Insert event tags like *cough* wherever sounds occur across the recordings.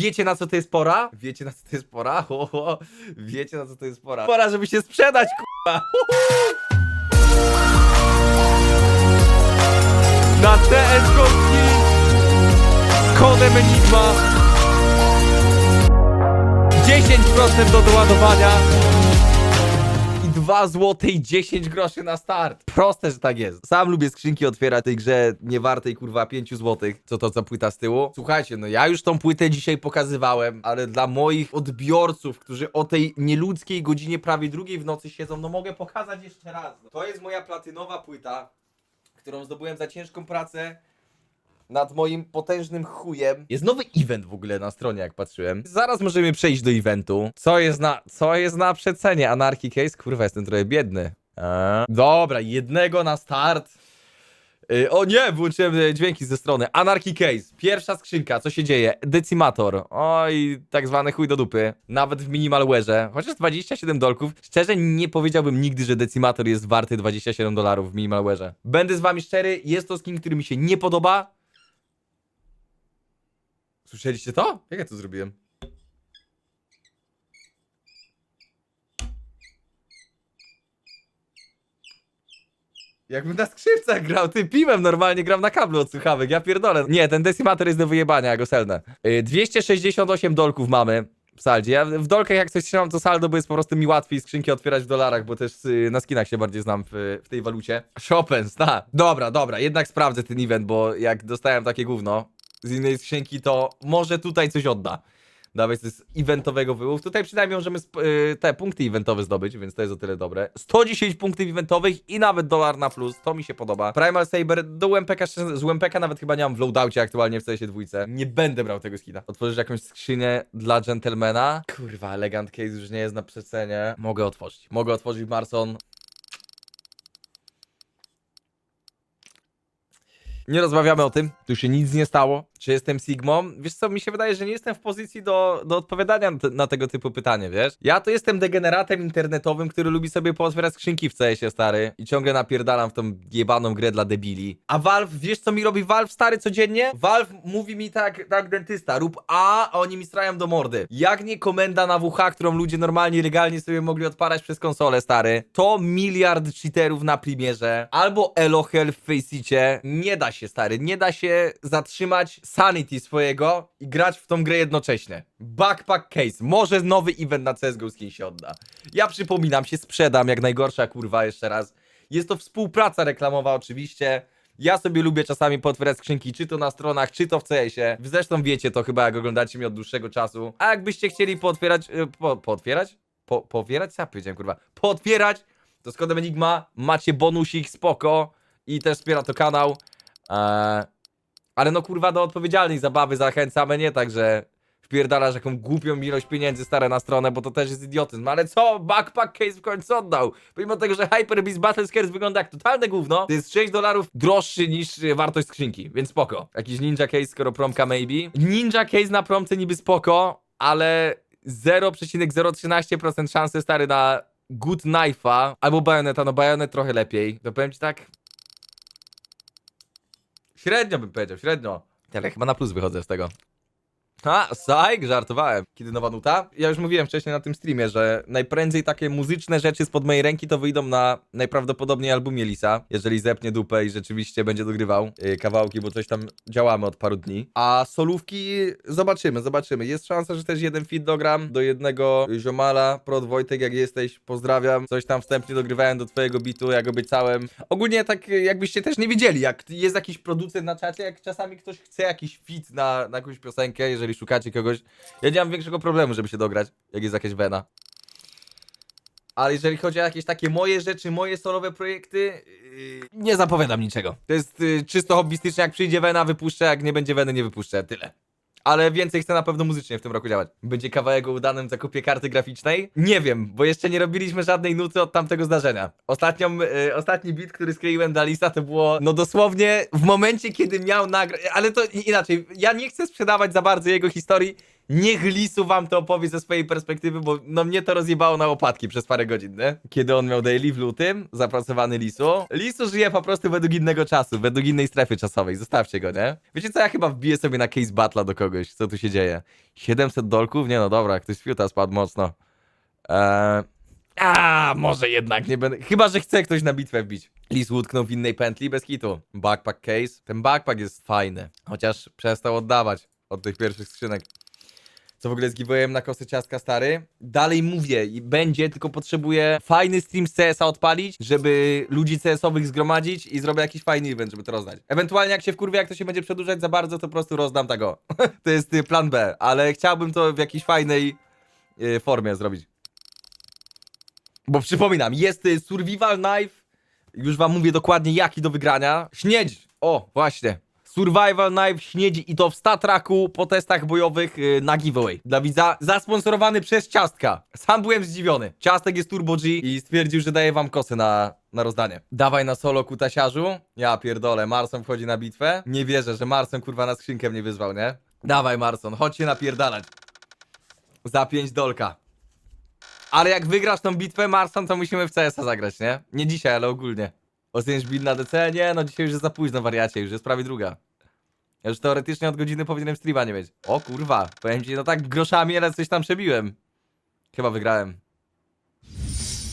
Wiecie na co to jest pora? Wiecie na co to jest pora? Ho, ho. Wiecie na co to jest pora? Pora, żeby się sprzedać, kurwa! Na CSGO z kodem Enigma 10% do doładowania 2 zł i 10 groszy na start. Proste, że tak jest. Sam lubię skrzynki otwierać tej grze nie wartej kurwa 5 zł. Co to za płyta z tyłu? Słuchajcie, no ja już tą płytę dzisiaj pokazywałem, ale dla moich odbiorców, którzy o tej nieludzkiej godzinie prawie drugiej w nocy siedzą, no mogę pokazać jeszcze raz. To jest moja platynowa płyta, którą zdobyłem za ciężką pracę nad moim potężnym chujem. Jest nowy event w ogóle na stronie, jak patrzyłem. Zaraz możemy przejść do eventu. Co jest na, co jest na przecenie? Anarchy Case? Kurwa, jestem trochę biedny. Eee. Dobra, jednego na start. Yy, o nie, włączyłem e, dźwięki ze strony. Anarchy Case. Pierwsza skrzynka, co się dzieje? Decimator. Oj, tak zwany chuj do dupy. Nawet w minimalware'ze. Chociaż 27 dolków. Szczerze nie powiedziałbym nigdy, że Decimator jest warty 27 dolarów w minimalware'ze. Będę z wami szczery, jest to skin, który mi się nie podoba. Słyszeliście to? Jak ja to zrobiłem? Jakbym na skrzypcach grał, ty piłem normalnie, gram na kablu od słuchawek, ja pierdolę. Nie, ten decimator jest do wyjebania, ja go. Yy, 268 dolków mamy w saldzie. Ja w dolkach jak coś trzymam to saldo, bo jest po prostu mi łatwiej skrzynki otwierać w dolarach, bo też yy, na skinach się bardziej znam w, w tej walucie. Chopin, sta. Dobra, dobra, jednak sprawdzę ten event, bo jak dostałem takie gówno z innej skrzynki, to może tutaj coś odda. Dawaj z eventowego wyłów. Tutaj przynajmniej możemy y, te punkty eventowe zdobyć, więc to jest o tyle dobre. 110 punktów eventowych i nawet dolar na plus. To mi się podoba. Primal Saber do UMPK, z UMPK nawet chyba nie mam w loadoucie aktualnie w CS dwójce. Nie będę brał tego skina. Otworzysz jakąś skrzynię dla gentlemana. Kurwa, elegant case już nie jest na przecenie. Mogę otworzyć. Mogę otworzyć Marson. Nie rozmawiamy o tym, tu się nic nie stało. Czy jestem Sigmą? Wiesz co, mi się wydaje, że nie jestem w pozycji do, do odpowiadania na, te, na tego typu pytanie, wiesz? Ja to jestem degeneratem internetowym, który lubi sobie pootwierać skrzynki w CS-ie, stary. I ciągle napierdalam w tą jebaną grę dla debili. A Valve, wiesz co mi robi Valve, stary, codziennie? Valve mówi mi tak, tak dentysta, rób A, a oni mi strają do mordy. Jak nie komenda na WH, którą ludzie normalnie, legalnie sobie mogli odparać przez konsolę, stary, to miliard cheaterów na primierze, albo Elohel w Faceicie. Nie da się, stary, nie da się zatrzymać sanity swojego i grać w tą grę jednocześnie. Backpack Case, może nowy event na CSGO skin się odda. Ja przypominam, się sprzedam jak najgorsza kurwa jeszcze raz. Jest to współpraca reklamowa oczywiście. Ja sobie lubię czasami potwierdzać skrzynki, czy to na stronach, czy to w CS-ie. Zresztą wiecie to chyba, jak oglądacie mnie od dłuższego czasu. A jakbyście chcieli pootwierać, y, po, pootwierać? Po, pootwierać? Co ja powiedziałem, kurwa? Pootwierać, to kodem Enigma macie bonusik, spoko. I też wspiera to kanał. Eee, ale no kurwa, do odpowiedzialnej zabawy zachęcamy, nie tak, że wpierdalasz jaką głupią ilość pieniędzy stare na stronę, bo to też jest idiotyzm. Ale co? Backpack Case w końcu oddał. Pomimo tego, że Hyper Beast Battle Scares wygląda jak totalne gówno, to jest 6 dolarów droższy niż e, wartość skrzynki, więc spoko. Jakiś Ninja Case, skoro promka maybe. Ninja Case na promce niby spoko, ale 0,013% szansy stary na Good Knife'a albo Bayoneta, no Bayonet trochę lepiej. To powiem ci tak, Średnio bym powiedział, średnio. Ale chyba na plus wychodzę z tego. Ha, sajk, żartowałem. Kiedy nowa nuta? Ja już mówiłem wcześniej na tym streamie, że najprędzej takie muzyczne rzeczy spod mojej ręki to wyjdą na najprawdopodobniej albumie Lisa, jeżeli zepnie dupę i rzeczywiście będzie dogrywał yy, kawałki, bo coś tam działamy od paru dni. A solówki zobaczymy, zobaczymy. Jest szansa, że też jeden fit dogram do jednego ziomala. Prod Wojtek, jak jesteś, pozdrawiam. Coś tam wstępnie dogrywałem do twojego bitu, jak obiecałem. Ogólnie tak y, jakbyście też nie wiedzieli, jak jest jakiś producent na czacie, jak czasami ktoś chce jakiś fit na, na jakąś piosenkę, jeżeli szukacie kogoś. Ja nie mam większego problemu, żeby się dograć, jak jest jakaś wena. Ale jeżeli chodzi o jakieś takie moje rzeczy, moje solowe projekty, yy, nie zapowiadam niczego. To jest yy, czysto hobbystycznie, jak przyjdzie wena, wypuszczę, jak nie będzie weny, nie wypuszczę, tyle. Ale więcej chcę na pewno muzycznie w tym roku działać. Będzie kawałek o udanym zakupie karty graficznej? Nie wiem, bo jeszcze nie robiliśmy żadnej nuty od tamtego zdarzenia. Ostatnią, yy, ostatni beat, który skleiłem dla Lisa, to było no dosłownie w momencie, kiedy miał nagrać. Ale to inaczej, ja nie chcę sprzedawać za bardzo jego historii. Niech Lisu wam to opowie ze swojej perspektywy, bo no mnie to rozjebało na łopatki przez parę godzin, nie? Kiedy on miał daily w lutym, zapracowany Lisu. Lisu żyje po prostu według innego czasu, według innej strefy czasowej, zostawcie go, nie? Wiecie co, ja chyba wbiję sobie na case battle do kogoś, co tu się dzieje. 700 dolków? Nie no dobra, ktoś z fiuta spadł mocno. Eee... A, może jednak nie będę. Chyba, że chce ktoś na bitwę wbić. Lis utknął w innej pętli bez kitu. Backpack case. Ten backpack jest fajny. Chociaż przestał oddawać od tych pierwszych skrzynek. Co w ogóle z na kosy ciastka stary? Dalej mówię i będzie, tylko potrzebuję fajny stream z CS-a odpalić, żeby ludzi CS-owych zgromadzić i zrobię jakiś fajny event, żeby to rozdać. Ewentualnie jak się wkurwię, jak to się będzie przedłużać za bardzo, to po prostu rozdam tego. *laughs* to jest y, plan B, ale chciałbym to w jakiejś fajnej y, formie zrobić. Bo przypominam, jest y, Survival Knife. Już wam mówię dokładnie jaki do wygrania. Śniedź! O, właśnie. Survival Knife śniedzi i to w statraku po testach bojowych y, na giveaway. Dla widza zasponsorowany przez Ciastka. Sam byłem zdziwiony. Ciastek jest Turbo G i stwierdził, że daje wam kosy na, na rozdanie. Dawaj na solo kutasiarzu. Ja pierdolę, Marson wchodzi na bitwę. Nie wierzę, że Marson kurwa na skrzynkę mnie wyzwał, nie? Dawaj Marson, chodź się napierdalać. Za 5 dolka. Ale jak wygrasz tą bitwę, Marson, to musimy w CS-a zagrać, nie? Nie dzisiaj, ale ogólnie. Ocenisz build na DC? Nie, no dzisiaj już jest za późno, wariacie, już jest prawie druga. Ja już teoretycznie od godziny powinienem streama nie mieć. O kurwa, powiem ci, no tak groszami, ale coś tam przebiłem. Chyba wygrałem.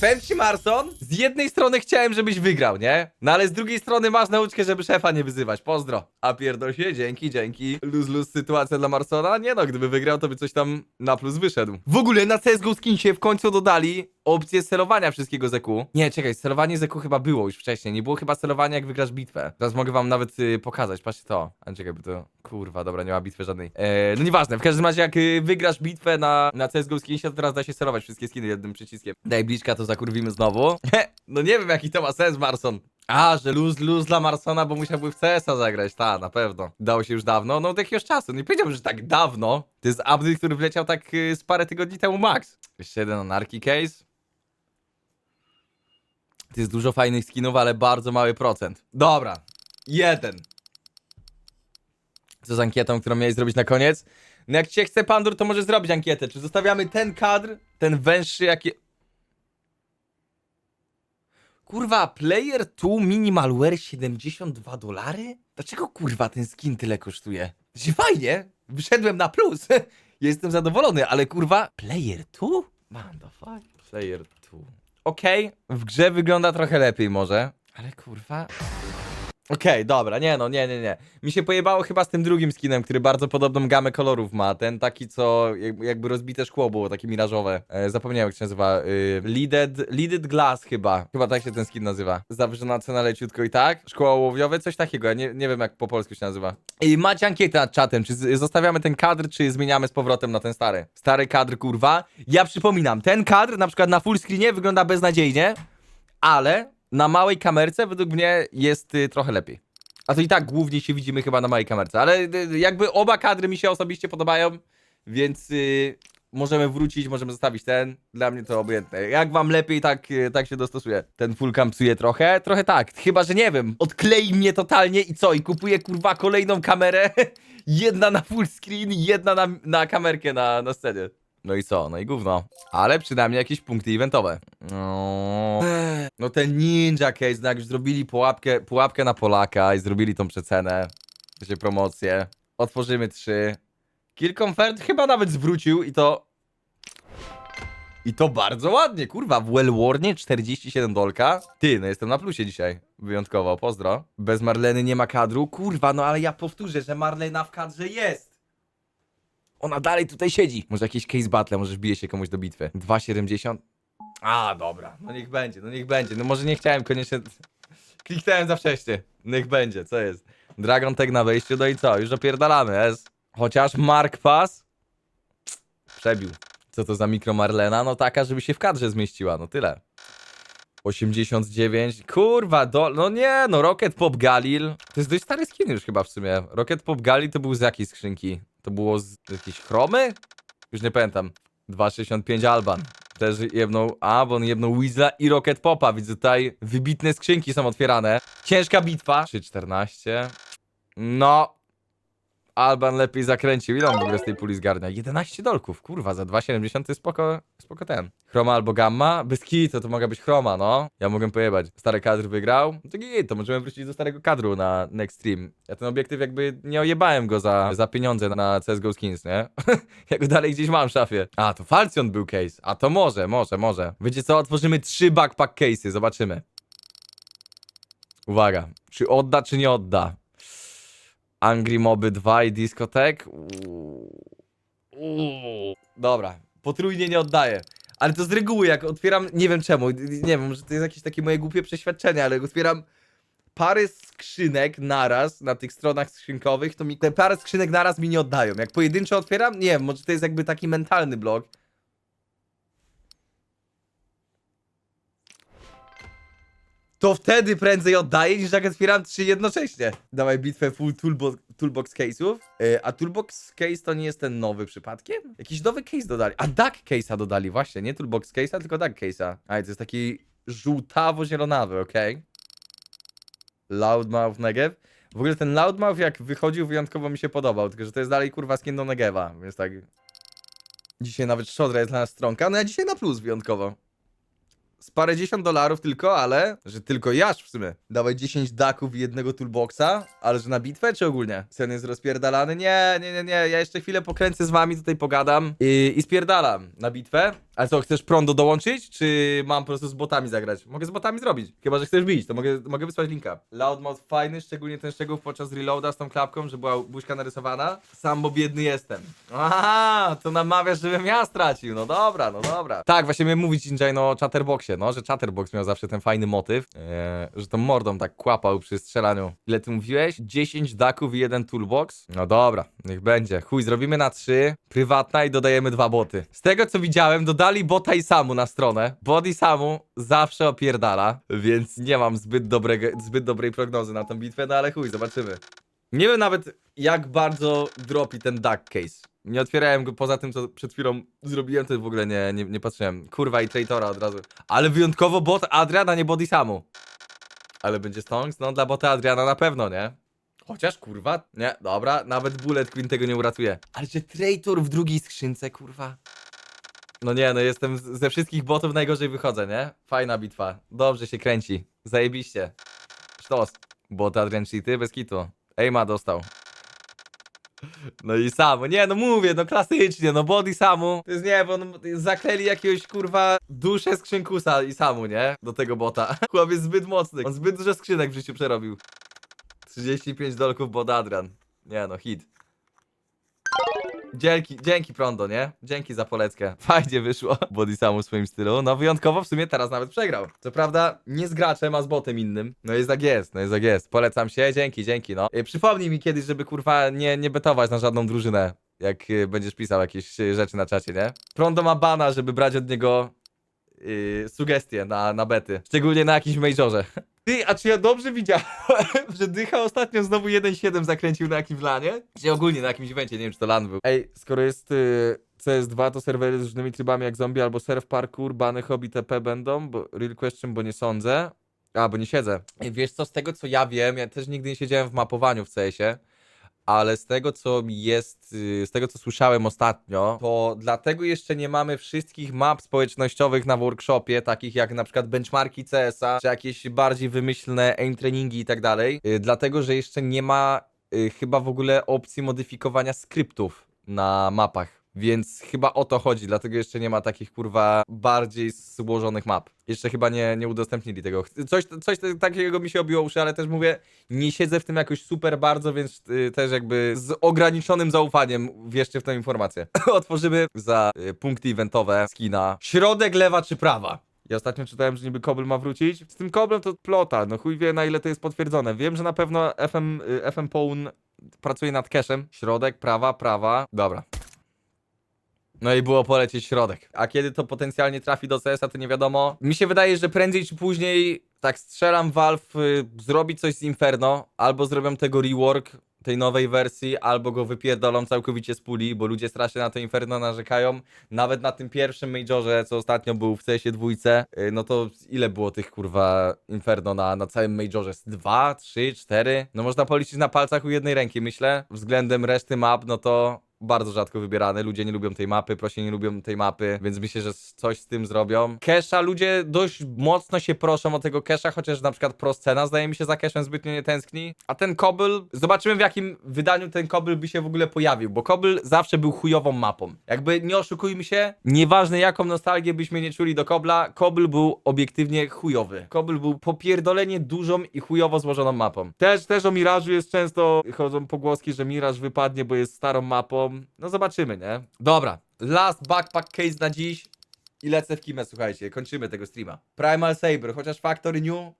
Powiem ci, Marson, z jednej strony chciałem, żebyś wygrał, nie? No ale z drugiej strony masz nauczkę, żeby szefa nie wyzywać. Pozdro. A pierdol się, dzięki, dzięki. Luz, luz sytuacja dla Marsona? Nie no, gdyby wygrał, to by coś tam na plus wyszedł. W ogóle na CSGO Skinsie w końcu dodali opcję celowania wszystkiego z EQ. Nie, czekaj, celowanie z EQ chyba było już wcześniej. Nie było chyba celowania, jak wygrasz bitwę. Teraz mogę wam nawet y, pokazać, patrzcie to. A czekaj, bo to... Kurwa, dobra, nie ma bitwy żadnej. Eee, no nieważne, w każdym razie jak y, wygrasz bitwę na, na CSGO Skinsie, to teraz da się celować wszystkie skiny jednym przyciskiem. Daj bliczka, to zakurwimy znowu. *laughs* no nie wiem, jaki to ma sens, Marson. A, że luz, luz dla Marsona, bo musiałby w CS-a zagrać, ta, na pewno. Dało się już dawno, no od jakiegoś czasu. Nie powiedziałbym, że tak dawno. To jest update, który wleciał tak y, z parę tygodni temu max. Jeszcze jeden anarchy case. To jest dużo fajnych skinów, ale bardzo mały procent. Dobra, jeden. Co z ankietą, którą miałeś zrobić na koniec? No jak cię chce Pandur, to możesz zrobić ankietę. Czy zostawiamy ten kadr, ten węższy, jaki... Kurwa, Player 2 Minimalware 72 dolary? Dlaczego kurwa ten skin tyle kosztuje? Znaczy fajnie, wyszedłem na plus. *laughs* Jestem zadowolony, ale kurwa... Player 2? Man the fuck? Player 2. Okej, w grze wygląda trochę lepiej może, ale kurwa... Okej, dobra, nie no, nie, nie, nie. Mi się pojebało chyba z tym drugim skinem, który bardzo podobną gamę kolorów ma. Ten taki, co jakby, rozbite szkło było, takie mirażowe. E, zapomniałem, jak się nazywa. Y, leaded Glass chyba. Chyba tak się ten skin nazywa. Zawyżona cena leciutko i tak. Szkło ołowiowe, coś takiego. Ja nie, nie wiem, jak po polsku się nazywa. I macie ankietę nad czatem, czy zostawiamy ten kadr, czy zmieniamy z powrotem na ten stary. Stary kadr, kurwa. Ja przypominam, ten kadr na przykład na full screenie wygląda beznadziejnie, ale na małej kamerce według mnie jest y, trochę lepiej. A to i tak głównie się widzimy chyba na małej kamerce, ale y, jakby oba kadry mi się osobiście podobają, więc y, możemy wrócić, możemy zostawić ten. Dla mnie to obojętne. Jak wam lepiej, tak, y, tak się dostosuje. Ten full cam psuje trochę? Trochę tak, chyba że nie wiem. Odklei mnie totalnie i co? I kupuję kurwa kolejną kamerę. *laughs* jedna na full screen, jedna na, na kamerkę na, na scenie. No i co? No i gówno. Ale przynajmniej jakieś punkty eventowe. No, no ten ninja case, no jak już zrobili pułapkę, pułapkę na Polaka i zrobili tą przecenę, się promocję. Otworzymy trzy. Confirmed chyba nawet zwrócił i to... I to bardzo ładnie, kurwa, w Wellwarnie 47 dolka. Ty, no jestem na plusie dzisiaj, wyjątkowo, pozdro. Bez Marleny nie ma kadru, kurwa, no ale ja powtórzę, że Marlena w kadrze jest. Ona dalej tutaj siedzi. Może jakieś case battle, może wbije się komuś do bitwy. 2,70? A, dobra. No niech będzie, no niech będzie. No może nie chciałem koniecznie... *laughs* Kliknąłem za wcześnie. Niech będzie, co jest? Dragon Tag na wejściu, no i co? Już opierdalamy, es. Chociaż Mark Pass... Przebił. Co to za mikro Marlena? No taka, żeby się w kadrze zmieściła, no tyle. 89, kurwa, do, no nie, no Rocket Pop Galil. To jest dość stary skin już chyba w sumie. Rocket Pop Galil to był z jakiej skrzynki? To było z jakiejś chromy? Już nie pamiętam. 2,65 Alban. Też jebnął, a, bo on jebnął Weasla i Rocket Popa. Widzę tutaj wybitne skrzynki są otwierane. Ciężka bitwa. 3,14. No. Alban lepiej zakręcił. Ile on w ogóle z tej puli zgarnia? 11 dolków, kurwa, za 2,70 to spoko, spoko ten. Chroma albo gamma? Bez kitu, to mogła być chroma, no. Ja mogę pojebać. Stary kadr wygrał? No to git, to możemy wrócić do starego kadru na Next Stream. Ja ten obiektyw jakby nie ojebałem go za, za pieniądze na CSGO Skins, nie? *laughs* ja go dalej gdzieś mam w szafie. A, to Falcon był case. A to może, może, może. Wiecie co, otworzymy trzy backpack case'y, zobaczymy. Uwaga, czy odda, czy nie odda? Angry Moby 2 i Discotek? Uuu. Uuu. Dobra, potrójnie nie oddaję. Ale to z reguły, jak otwieram, nie wiem czemu, nie wiem, może to jest jakieś takie moje głupie przeświadczenie, ale jak otwieram parę skrzynek naraz na tych stronach skrzynkowych, to mi te parę skrzynek naraz mi nie oddają. Jak pojedynczo otwieram, nie wiem, może to jest jakby taki mentalny blok. To wtedy prędzej oddaję, niż jak otwieram trzy jednocześnie. Dawaj bitwę full toolbox, toolbox case'ów. Yy, a toolbox case to nie jest ten nowy przypadkiem? Jakiś nowy case dodali. A duck case'a dodali, właśnie. Nie toolbox case'a, tylko duck case'a. A, to jest taki żółtawo-zielonawy, okej. Loudmouth Negev. W ogóle ten Loudmouth jak wychodził wyjątkowo mi się podobał, tylko że to jest dalej kurwa skin do Negeva, więc tak... Dzisiaj nawet Szodra jest dla nas stronka, no ja dzisiaj na plus wyjątkowo. Z parędziesiąt dolarów tylko, ale... Że tylko jasz w sumie. Dawaj 10 daków i jednego toolboxa, ale że na bitwę czy ogólnie? Sen jest rozpierdalany? Nie, nie, nie, nie, ja jeszcze chwilę pokręcę z wami, tutaj pogadam i, i spierdalam na bitwę. Ale co, chcesz prądo dołączyć, czy mam po prostu z botami zagrać? Mogę z botami zrobić, chyba, że chcesz bić, to mogę, mogę wysłać linka. Loudmouth fajny, szczególnie ten szczegół podczas reloada z tą klapką, że była buźka narysowana. Sam, bo biedny jestem. Aha, to namawiasz, żebym ja stracił, no dobra, no dobra. Tak, właśnie miałem mówić Injay no o Chatterboxie, no, że Chatterbox miał zawsze ten fajny motyw, e, że tą mordą tak kłapał przy strzelaniu. Ile ty mówiłeś? 10 daków i jeden toolbox? No dobra, niech będzie. Chuj, zrobimy na 3, prywatna i dodajemy dwa boty. Z tego co widziałem, dodali bota i samu na stronę. Bot i samu zawsze opierdala, więc nie mam zbyt, dobrego, zbyt dobrej prognozy na tą bitwę, no ale chuj, zobaczymy. Nie wiem nawet jak bardzo dropi ten duck case. Nie otwierałem go poza tym, co przed chwilą zrobiłem, to w ogóle nie, nie, nie patrzyłem. Kurwa i traitora od razu. Ale wyjątkowo bot Adriana, nie body samu. Ale będzie stonks? No dla bota Adriana na pewno, nie? Chociaż kurwa, nie, dobra, nawet Bullet Queen tego nie uratuje. Ale że traitor w drugiej skrzynce, kurwa. No nie, no jestem ze wszystkich botów najgorzej wychodzę, nie? Fajna bitwa. Dobrze się kręci. Zajebiście. Sztos. Bot Adrian cheaty bez kitu. Ejma dostał. No i Samu, nie no mówię, no klasycznie, no body Samu, to jest nie, bo no, zakleli jakiegoś kurwa duszę skrzynkusa i Samu, nie? Do tego bota. *laughs* Chłop jest zbyt mocny, on zbyt dużo skrzynek w życiu przerobił. 35 dolków bot Adrian. Nie no, hit. Dzięki, dzięki Prondo, nie? Dzięki za poleckę. *laughs* Fajnie wyszło. Body Samu w swoim stylu. No wyjątkowo w sumie teraz nawet przegrał. Co prawda nie z graczem, a z botem innym. No jest jak jest, no jest jak jest. Polecam się, dzięki, dzięki, no. Y, Przypomnij mi kiedyś, żeby kurwa nie, nie betować na żadną drużynę. Jak y, będziesz pisał jakieś y, rzeczy na czacie, nie? Prondo ma bana, żeby brać od niego yy, sugestie na, na bety. Szczególnie na jakimś majorze. *laughs* Ty, a czy ja dobrze widziałem, *laughs* że Dycha ostatnio znowu 1.7 zakręcił na jakimś lanie? Czy ogólnie na jakimś evencie, nie wiem czy to lan był. Ej, skoro jest y, CS2, to serwery z różnymi trybami jak zombie albo surf parkour, bany hobby TP będą, bo real question, bo nie sądzę. A, bo nie siedzę. Ej, wiesz co, z tego co ja wiem, ja też nigdy nie siedziałem w mapowaniu w CS-ie, ale z tego co jest, y, z tego co słyszałem ostatnio, to dlatego jeszcze nie mamy wszystkich map społecznościowych na workshopie, takich jak na przykład benchmarki CS-a, czy jakieś bardziej wymyślne aim treningi i tak dalej, y, dlatego że jeszcze nie ma y, chyba w ogóle opcji modyfikowania skryptów na mapach. Więc chyba o to chodzi, dlatego jeszcze nie ma takich kurwa bardziej złożonych map. Jeszcze chyba nie, nie udostępnili tego. Coś, coś takiego mi się obiło uszy, ale też mówię, nie siedzę w tym jakoś super bardzo, więc y, też jakby z ograniczonym zaufaniem wierzcie w tę informację. *laughs* Otworzymy za y, punkty eventowe skina. Środek, lewa czy prawa? Ja ostatnio czytałem, że niby Kobel ma wrócić. Z tym Koblem to plota, no chuj wie na ile to jest potwierdzone. Wiem, że na pewno FM, y, FM Poun pracuje nad cashem. Środek, prawa, prawa. Dobra. No i było polecieć środek. A kiedy to potencjalnie trafi do CS-a, to nie wiadomo. Mi się wydaje, że prędzej czy później, tak strzelam, Valve y, zrobi coś z Inferno, albo zrobią tego rework, tej nowej wersji, albo go wypierdolą całkowicie z puli, bo ludzie strasznie na to Inferno narzekają. Nawet na tym pierwszym Majorze, co ostatnio był w CS-ie dwójce, yy, no to ile było tych kurwa Inferno na, na całym Majorze? Z Dwa, trzy, cztery? No można policzyć na palcach u jednej ręki, myślę. Względem reszty map, no to bardzo rzadko wybierane. Ludzie nie lubią tej mapy, prosi nie lubią tej mapy, więc myślę, że coś z tym zrobią. Kesha, ludzie dość mocno się proszą o tego Kesha, chociaż na przykład Proscena zdaje mi się za Cashem zbytnio nie tęskni. A ten Kobyl, zobaczymy w jakim wydaniu ten Kobyl by się w ogóle pojawił, bo Kobyl zawsze był chujową mapą. Jakby nie oszukujmy się, nieważne jaką nostalgię byśmy nie czuli do Kobla, Kobyl był obiektywnie chujowy. Kobyl był popierdolenie dużą i chujowo złożoną mapą. Też, też o Mirażu jest często, chodzą pogłoski, że Miraż wypadnie, bo jest starą mapą. No zobaczymy, nie? Dobra, last backpack case na dziś. I lecę w kimę, słuchajcie, kończymy tego streama. Primal Saber, chociaż Factory New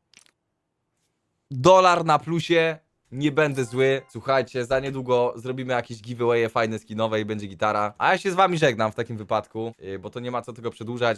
dolar na plusie, nie będę zły. Słuchajcie, za niedługo zrobimy jakieś giveawaye fajne skinowe i będzie gitara. A ja się z wami żegnam w takim wypadku, yy, bo to nie ma co tego przedłużać.